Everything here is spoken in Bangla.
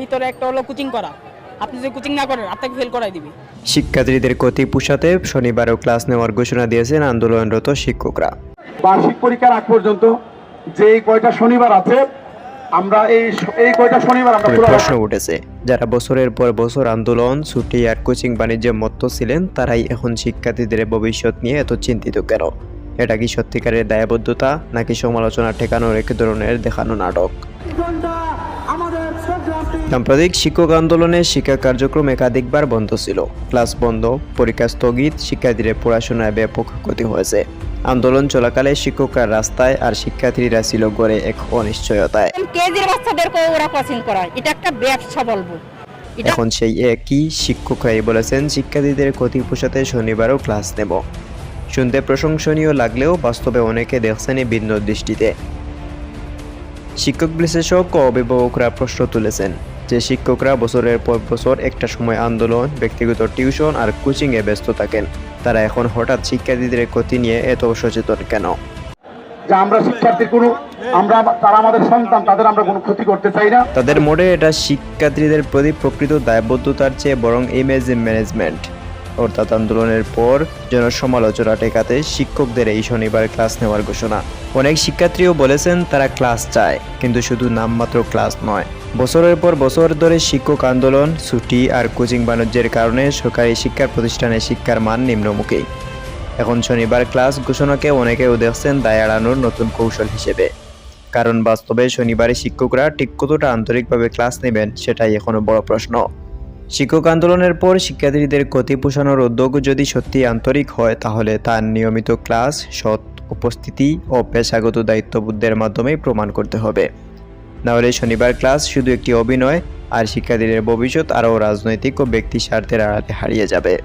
ভিতরে একটা হলো কোচিং করা। আপনি যদি কোচিং না করেন আপনাকে ফেল করাই দিবে। শিক্ষার্থীদের ক্ষতি পোষাতে শনিবারও ক্লাস নেওয়ার ঘোষণা দিয়েছেন আন্দোলনরত শিক্ষকরা। বার্ষিক পরীক্ষার আগ পর্যন্ত যে কয়টা শনিবার আছে আমরা এই এই কয়টা শনিবার আমরা প্রশ্ন উঠেছে যারা বছরের পর বছর আন্দোলন ছুটি আর কোচিং বাণিজ্যে মত্ত ছিলেন তারাই এখন শিক্ষার্থীদের ভবিষ্যৎ নিয়ে এত চিন্তিত কেন? এটা কি সত্যিকারের দায়বদ্ধতা নাকি সমালোচনা ঠেকানোর এক ধরনের দেখানো নাটক? সাম্প্রতিক শিক্ষক আন্দোলনে শিক্ষা কার্যক্রম একাধিকবার বন্ধ ছিল। ক্লাস বন্ধ পরীক্ষা স্থগিত শিক্ষার্থীদের পড়াশোনায় ব্যাপক ক্ষতি হয়েছে। আন্দোলন চলাকালে শিক্ষকরা রাস্তায় আর শিক্ষার্থীরা ছিল গড়ে এক অনিশ্চয়তায়। কেজির বাচ্চাদেরকে ওরা কোচিং করায়। এটা একটা ব্যবসা বলব। এখন সেই একই শিক্ষকরাই বলেছেন শিক্ষার্থীদের ক্ষতি পোষাতে শনিবারও ক্লাস নেব। শুনতে প্রশংসনীয় লাগলেও বাস্তবে অনেকে দেখছেন ভিন্ন দৃষ্টিতে। শিক্ষক বিশ্লেষক ও অভিভাবকরা প্রশ্ন তুলেছেন যে শিক্ষকরা বছরের পর বছর একটা সময় আন্দোলন ব্যক্তিগত টিউশন আর কোচিংয়ে ব্যস্ত থাকেন। তারা এখন হঠাৎ শিক্ষার্থীদের ক্ষতি নিয়ে এত সচেতন কেন? যে আমরা শিক্ষার্থীর কোনো আমরা তারা আমাদের সন্তান তাদের আমরা কোনো ক্ষতি করতে চাই না। তাদের মোড়ে এটা শিক্ষার্থীদের প্রতি প্রকৃত দায়বদ্ধতার চেয়ে বরং ইমেজ ম্যানেজমেন্ট অর্থাৎ আন্দোলনের পর যেন সমালোচনা ঠেকাতে শিক্ষকদের এই শনিবার ক্লাস নেওয়ার ঘোষণা। অনেক শিক্ষার্থীও বলেছেন তারা ক্লাস চায়, কিন্তু শুধু নামমাত্র ক্লাস নয়। বছরের পর বছর ধরে শিক্ষক আন্দোলন, ছুটি আর কোচিং বাণিজ্যের কারণে সরকারি শিক্ষা প্রতিষ্ঠানে শিক্ষার মান নিম্নমুখী। এখন শনিবার ক্লাস ঘোষণাকে অনেকেও দেখছেন দায় এড়ানোর নতুন কৌশল হিসেবে। কারণ বাস্তবে শনিবারে শিক্ষকরা ঠিক কতটা আন্তরিকভাবে ক্লাস নেবেন সেটাই এখনও বড় প্রশ্ন। শিক্ষক আন্দোলনের পর শিক্ষার্থীদের ক্ষতি পোষানোর উদ্যোগ যদি সত্যি আন্তরিক হয়, তাহলে তার নিয়মিত ক্লাস, সৎ উপস্থিতি ও পেশাগত দায়িত্ববোধের মাধ্যমেই প্রমাণ করতে হবে। নাহলে শনিবার ক্লাস শুধু একটি অভিনয়, আর শিক্ষার্থীদের ভবিষ্যৎ আরও রাজনৈতিক ও ব্যক্তি স্বার্থের আড়াতে হারিয়ে যাবে।